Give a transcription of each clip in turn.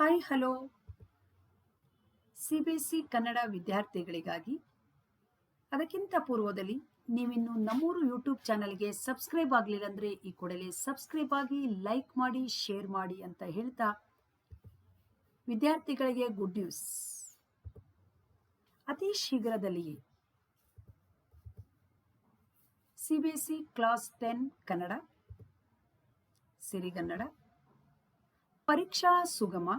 Hi, hello. C B S C Kannada ವಿದ್ಯಾರ್ಥಿಗಳಿಗಾಗಿ ಅದಕ್ಕಿಂತ ಪೂರ್ವದಲ್ಲಿ ನೀವಿನ್ನು ನಮ್ಮೂರು ಯೂಟ್ಯೂಬ್ ಚಾನಲ್ಗೆ ಸಬ್ಸ್ಕ್ರೈಬ್ ಆಗಲಿಲ್ಲ ಅಂದರೆ ಈ ಕೂಡಲೇ ಸಬ್ಸ್ಕ್ರೈಬ್ ಆಗಿ ಲೈಕ್ ಮಾಡಿ, ಶೇರ್ ಮಾಡಿ ಅಂತ ಹೇಳ್ತಾ ವಿದ್ಯಾರ್ಥಿಗಳಿಗೆ ಗುಡ್ ನ್ಯೂಸ್. ಅತಿ ಶೀಘ್ರದಲ್ಲಿಯೇ C B S C class ten Kannada Sirigannada ಪರೀಕ್ಷಾ ಸುಗಮ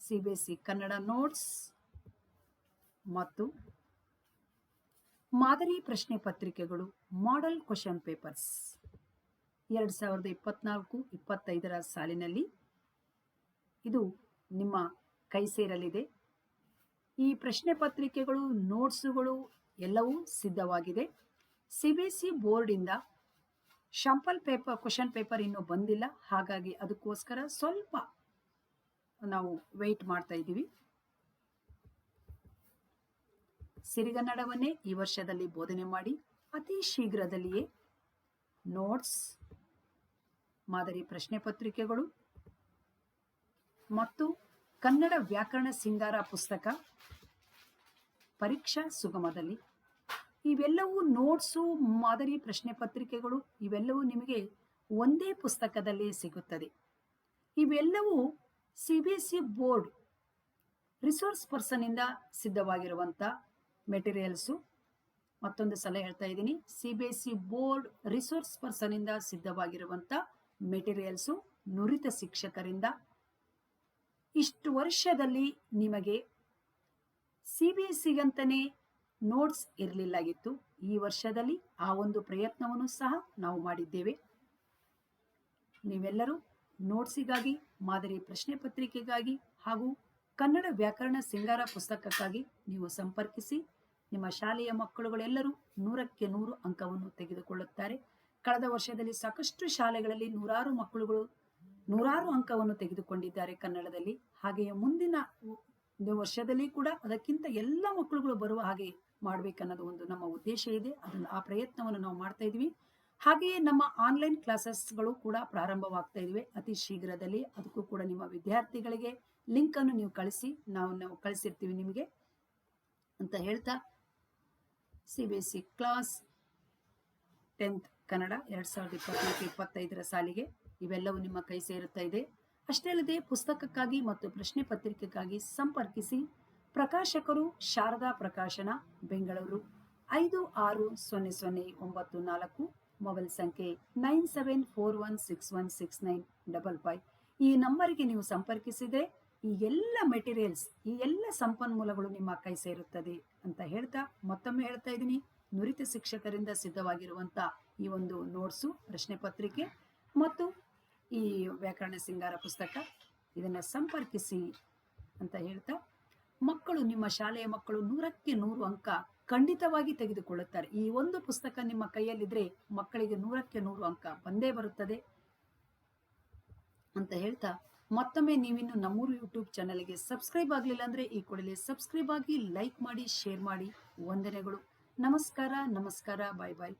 ಸಿಬಿಎಸ್ಇ ಕನ್ನಡ ನೋಟ್ಸ್ ಮತ್ತು ಮಾದರಿ ಪ್ರಶ್ನೆ ಪತ್ರಿಕೆಗಳು ಮಾಡೆಲ್ ಕ್ವಶನ್ ಪೇಪರ್ಸ್ ಎರಡು ಸಾವಿರದ ಇಪ್ಪತ್ನಾಲ್ಕು, ಇಪ್ಪತ್ತೈದರ ಸಾಲಿನಲ್ಲಿ ಇದು ನಿಮ್ಮ ಕೈ ಸೇರಲಿದೆ. ಈ ಪ್ರಶ್ನೆ ಪತ್ರಿಕೆಗಳು ನೋಟ್ಸುಗಳು ಎಲ್ಲವೂ ಸಿದ್ಧವಾಗಿದೆ. ಸಿ ಬಿ ಎಸ್ ಸಿ ಬೋರ್ಡಿಂದ ಶಾಂಪಲ್ ಪೇಪರ್ ಕ್ವಶನ್ ಪೇಪರ್ ಇನ್ನೂ ಬಂದಿಲ್ಲ. ಹಾಗಾಗಿ ಅದಕ್ಕೋಸ್ಕರ ಸ್ವಲ್ಪ ನಾವು ವೆಯ್ಟ್ ಮಾಡ್ತಾ ಇದ್ದೀವಿ. ಸಿರಿಗನ್ನಡವನ್ನೇ ಈ ವರ್ಷದಲ್ಲಿ ಬೋಧನೆ ಮಾಡಿ, ಅತಿ ಶೀಘ್ರದಲ್ಲಿಯೇ ನೋಟ್ಸ್ ಮಾದರಿ ಪ್ರಶ್ನೆ ಪತ್ರಿಕೆಗಳು ಮತ್ತು ಕನ್ನಡ ವ್ಯಾಕರಣ ಸಿಂಗಾರ ಪುಸ್ತಕ ಪರೀಕ್ಷಾ ಸುಗಮದಲ್ಲಿ ಇವೆಲ್ಲವೂ ನೋಟ್ಸು, ಮಾದರಿ ಪ್ರಶ್ನೆ ಪತ್ರಿಕೆಗಳು, ಇವೆಲ್ಲವೂ ನಿಮಗೆ ಒಂದೇ ಪುಸ್ತಕದಲ್ಲಿ ಸಿಗುತ್ತದೆ. ಇವೆಲ್ಲವೂ C B C board resource ಪರ್ಸನ್ನಿಂದ ಸಿದ್ಧವಾಗಿರುವಂಥ ಮೆಟೀರಿಯಲ್ಸು. ಮತ್ತೊಂದು ಸಲ ಹೇಳ್ತಾ ಇದ್ದೀನಿ, C B S C board resource ಪರ್ಸನ್ನಿಂದ ಸಿದ್ಧವಾಗಿರುವಂಥ ಮೆಟೀರಿಯಲ್ಸು ನುರಿತ ಶಿಕ್ಷಕರಿಂದ. ಇಷ್ಟು ವರ್ಷದಲ್ಲಿ ನಿಮಗೆ ಸಿ ಬಿ ಎಸ್ ಸಿಗಂತಲೇ ನೋಟ್ಸ್ ಇರಲಿಲ್ಲಾಗಿತ್ತು. ಈ ವರ್ಷದಲ್ಲಿ ಆ ಒಂದು ಪ್ರಯತ್ನವನ್ನು ಸಹ ನಾವು ಮಾಡಿದ್ದೇವೆ. ನೀವೆಲ್ಲರೂ ನೋಟ್ಸಿಗಾಗಿ, ಮಾದರಿ ಪ್ರಶ್ನೆ ಪತ್ರಿಕೆಗಾಗಿ ಹಾಗೂ ಕನ್ನಡ ವ್ಯಾಕರಣ ಸಿಂಗಾರ ಪುಸ್ತಕಕ್ಕಾಗಿ ನೀವು ಸಂಪರ್ಕಿಸಿ, ನಿಮ್ಮ ಶಾಲೆಯ ಮಕ್ಕಳುಗಳೆಲ್ಲರೂ ನೂರಕ್ಕೆ ನೂರು ಅಂಕವನ್ನು ತೆಗೆದುಕೊಳ್ಳುತ್ತಾರೆ. ಕಳೆದ ವರ್ಷದಲ್ಲಿ ಸಾಕಷ್ಟು ಶಾಲೆಗಳಲ್ಲಿ ನೂರಾರು ಮಕ್ಕಳುಗಳು ನೂರಾರು ಅಂಕವನ್ನು ತೆಗೆದುಕೊಂಡಿದ್ದಾರೆ ಕನ್ನಡದಲ್ಲಿ. ಹಾಗೆಯೇ ಮುಂದಿನ ವರ್ಷದಲ್ಲಿ ಕೂಡ ಅದಕ್ಕಿಂತ ಎಲ್ಲ ಮಕ್ಕಳುಗಳು ಬರುವ ಹಾಗೆ ಮಾಡ್ಬೇಕನ್ನೋದು ಒಂದು ನಮ್ಮ ಉದ್ದೇಶ ಇದೆ. ಅದನ್ನು ಆ ಪ್ರಯತ್ನವನ್ನು ನಾವು ಮಾಡ್ತಾ ಇದ್ವಿ. ಹಾಗೆಯೇ ನಮ್ಮ ಆನ್ಲೈನ್ ಕ್ಲಾಸಸ್ಗಳು ಕೂಡ ಪ್ರಾರಂಭವಾಗ್ತಾ ಇದ್ವಿ. ಅತಿ ಶೀಘ್ರದಲ್ಲಿ ಅದಕ್ಕೂ ಕೂಡ ನಿಮ್ಮ ವಿದ್ಯಾರ್ಥಿಗಳಿಗೆ ಲಿಂಕ್ ಅನ್ನು ನೀವು ಕಳಿಸಿ. ನಾವು ನಾವು ಕಳಿಸಿರ್ತೀವಿ ನಿಮಗೆ ಅಂತ ಹೇಳ್ತಾ C B S C class tenth Kannada ಎರಡ್ ಸಾವಿರದ ಇಪ್ಪತ್ನಾಲ್ಕು ಇಪ್ಪತ್ತೈದರ ಸಾಲಿಗೆ ಇವೆಲ್ಲವೂ ನಿಮ್ಮ ಕೈ ಸೇರುತ್ತಾ ಇದೆ. ಅಷ್ಟೇ ಅಲ್ಲದೆ ಪುಸ್ತಕಕ್ಕಾಗಿ ಮತ್ತು ಪ್ರಶ್ನೆ ಪತ್ರಿಕೆಗಾಗಿ ಸಂಪರ್ಕಿಸಿ ಪ್ರಕಾಶಕರು ಶಾರದಾ ಪ್ರಕಾಶನ, ಬೆಂಗಳೂರು. ಐದು ಆರು ಸೊನ್ನೆ ಸೊನ್ನೆ ಒಂಬತ್ತು ನಾಲ್ಕು, ಮೊಬೈಲ್ ಸಂಖ್ಯೆ nine seven four one six one six nine double five. ಈ ನಂಬರಿಗೆ ನೀವು ಸಂಪರ್ಕಿಸಿದರೆ ಈ ಎಲ್ಲ ಮೆಟೀರಿಯಲ್ಸ್, ಈ ಎಲ್ಲ ಸಂಪನ್ಮೂಲಗಳು ನಿಮ್ಮ ಕೈ ಸೇರುತ್ತದೆ ಅಂತ ಹೇಳ್ತಾ ಮತ್ತೊಮ್ಮೆ ಹೇಳ್ತಾ ಇದ್ದೀನಿ. ನುರಿತ ಶಿಕ್ಷಕರಿಂದ ಸಿದ್ಧವಾಗಿರುವಂತ ಈ ಒಂದು ನೋಟ್ಸು, ಪ್ರಶ್ನೆ ಪತ್ರಿಕೆ ಮತ್ತು ಈ ವ್ಯಾಕರಣ ಸಿಂಗಾರ ಪುಸ್ತಕ ಇದನ್ನು ಸಂಪರ್ಕಿಸಿ ಅಂತ ಹೇಳ್ತಾ, ಮಕ್ಕಳು ನಿಮ್ಮ ಶಾಲೆಯ ಮಕ್ಕಳು ನೂರಕ್ಕೆ ನೂರು ಅಂಕ ಖಂಡಿತವಾಗಿ ತೆಗೆದುಕೊಳ್ಳುತ್ತಾರೆ. ಈ ಒಂದು ಪುಸ್ತಕ ನಿಮ್ಮ ಕೈಯಲ್ಲಿದ್ರೆ ಮಕ್ಕಳಿಗೆ ನೂರಕ್ಕೆ ನೂರು ಅಂಕ ಬಂದೇ ಬರುತ್ತದೆ ಅಂತ ಹೇಳ್ತಾ, ಮತ್ತೊಮ್ಮೆ ನೀವಿನ್ನು ನಮ್ಮೂರು ಯೂಟ್ಯೂಬ್ ಚಾನಲ್ಗೆ ಸಬ್ಸ್ಕ್ರೈಬ್ ಆಗಲಿಲ್ಲ ಅಂದ್ರೆ ಈ ಕೂಡಲೇ ಸಬ್ಸ್ಕ್ರೈಬ್ ಆಗಿ ಲೈಕ್ ಮಾಡಿ ಶೇರ್ ಮಾಡಿ. ವಂದನೆಗಳು. ನಮಸ್ಕಾರ ನಮಸ್ಕಾರ ಬಾಯ್ ಬಾಯ್